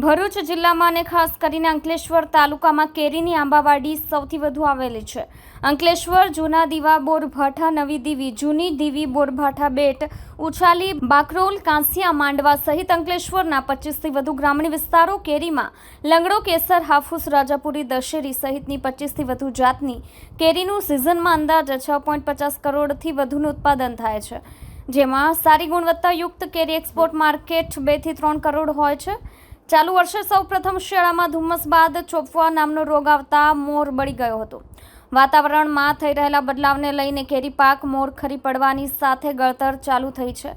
ભરૂચ જિલ્લામાં અને ખાસ કરીને અંકલેશ્વર તાલુકામાં કેરીની આંબાવાડી સૌથી વધુ આવેલી છે. અંકલેશ્વર, જૂના દીવા, બોરભાઠા, નવી દીવી, જૂની દીવી, બોરભાઠા બેટ, ઉછાલી, બાકરોલ, કાંસિયા, માંડવા સહિત અંકલેશ્વરના પચીસથી વધુ ગ્રામીણ વિસ્તારો કેરીમાં લંગડો, કેસર, હાફૂસ, રાજાપુરી, દશેરી સહિતની પચીસથી વધુ જાતની કેરીનું સિઝનમાં અંદાજે છ પોઈન્ટ પચાસ કરોડથી વધુનું ઉત્પાદન થાય છે. જેમાં સારી ગુણવત્તાયુક્ત કેરી એક્સપોર્ટ માર્કેટ બેથી ત્રણ કરોડ હોય છે. ચાલુ વર્ષે સૌ પ્રથમ શિયાળામાં ધુમ્મસ બાદ ચોપવા નામનો રોગ આવતા મોર બળી ગયો હતો. વાતાવરણમાં થઈ રહેલા બદલાવને લઈને કેરી પાક મોર ખરી પડવાની સાથે ગળતર ચાલુ થઈ છે.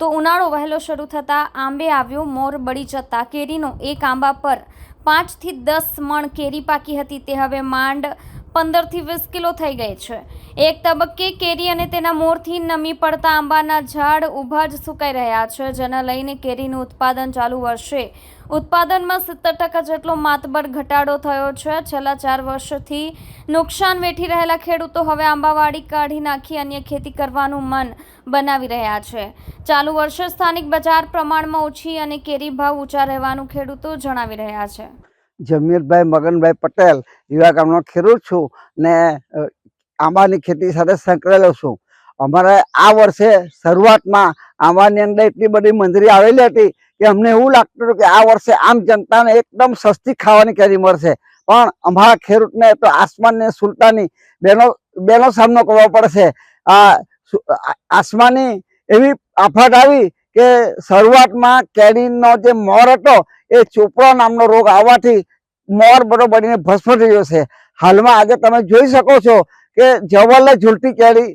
તો ઉનાળો વહેલો શરૂ થતાં આંબે આવ્યો, મોર બળી જતા કેરીનો એક આંબા પર પાંચથી દસ મણ કેરી પાકી હતી. તે હવે માંડ પંદરથી વીસ કિલો થઈ ગઈ છે. એક તબક્કે કેરી અને તેના મોરથી નમી પડતા આંબાના ઝાડ ઊભા જ સુકાઈ રહ્યા છે, જેના લઈને કેરીનું ઉત્પાદન ચાલુ વર્ષે. ઉત્પાદનમાં સિત્તેર ટકા જેટલો માતબર ઘટાડો થયો છે. છેલ્લા ચાર વર્ષથી નુકસાન વેઠી રહેલા ખેડૂતો હવે આંબાવાડી કાઢી નાખી અન્ય ખેતી કરવાનું મન બનાવી રહ્યા છે. ચાલુ વર્ષે સ્થાનિક બજાર પ્રમાણમાં ઓછી અને કેરી ભાવ ઊંચા રહેવાનું ખેડૂતો જણાવી રહ્યા છે. જમીરભાઈ મગનભાઈ પટેલ યુવા ગામનો ખેડૂત છું ને આંબાની ખેતી સાથે સંકળાયેલો છું. અમારે આ વર્ષે શરૂઆતમાં આંબાની અંદર એટલી બધી મંજરી આવેલી હતી કે અમને એવું લાગતું હતું કે આ વર્ષે આમ જનતાને એકદમ સસ્તી ખાવાની કેરી મળશે. પણ અમારા ખેડૂતને તો આસમાનની સુલતાની બેનો બેનો સામનો કરવો પડશે. આ, આસમાની એવી આફત આવી કે શરૂઆતમાં કેરીનો જે મોર હતો, એ ચોપડા નામનો રોગ આવવાથી મોર બધો બનીને ભસ્મ થઈ ગયો છે. હાલમાં આજે તમે જોઈ શકો છો કે જવલ્લે ઝૂલતી કેરી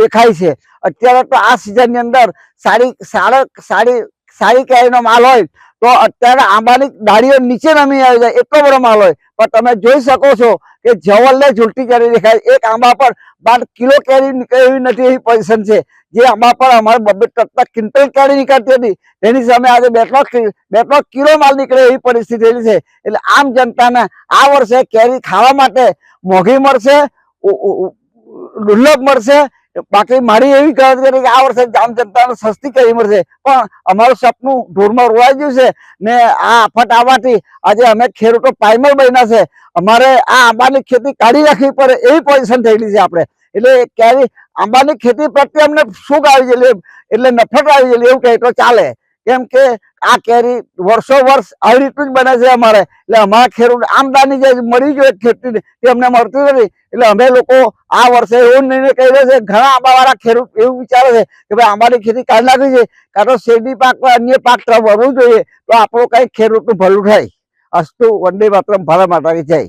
દેખાય છે. અત્યારે તો આ સિઝનની અંદર સારી સારા સારી સારી કેરીનો માલ હોય. તો અત્યારે આંબાની ડાળીઓ નીચે નમી આવી જાય એટલો બધો માલ હોય. પણ તમે જોઈ શકો છો કે જવલ્લે ઝૂલતી કેરી દેખાય. એક આંબા પર બાર કિલો કેરી એવી નથી એવી પોઝિશન છે. જે આંબા પર અમારે બબ્બે ટકતા ક્વિન્ટલ કેરી નીકળતી હતી. તેની સામે આજે બે ત્રણ બે ત્રણ કિલો માલ નીકળે એવી પરિસ્થિતિ છે. એટલે આમ જનતાને આ વર્ષે કેરી ખાવા માટે મોંઘી મળશે દુર્લભ મળશે બાકી મારી એવી ગણત કરી કે આ વર્ષે જામ જનતાને સસ્તી કરી મળશે. પણ અમારું સપનું ઢોરમાં રોવાઈ ગયું છે ને આ આફત આવવાથી આજે અમે ખેડૂતો પાયમલ બન્યા છે. અમારે આ આંબાની ખેતી કાઢી રાખવી પડે એવી પોઝિશન થયેલી છે આપણે. એટલે ક્યારે આંબાની ખેતી પ્રત્યે અમને સુખ આવી ગયેલી એટલે નફરત આવી ગયેલી એવું કહે તો ચાલે. કેમ કે આ કેરી વર્ષો વર્ષ આવી રીતનું જ બને છે અમારે. એટલે અમારા ખેડૂત આમદાની જે મળી જોઈએ ખેતી તે અમને મળતી નથી. એટલે અમે લોકો આ વર્ષે એવો નિર્ણય કહી રહ્યા છે, ઘણા આંબાવાળા ખેડૂત એવું વિચારે છે કે ભાઈ આંબાની ખેતી કાઢી લાગી છે કાં તો શેરડી પાક અન્ય પાક તરફ વળવું જોઈએ. તો આપણું કંઈ ખેડૂતનું ભલું થાય. અસ્તુ વંદે માત્ર ભારત માતા જય.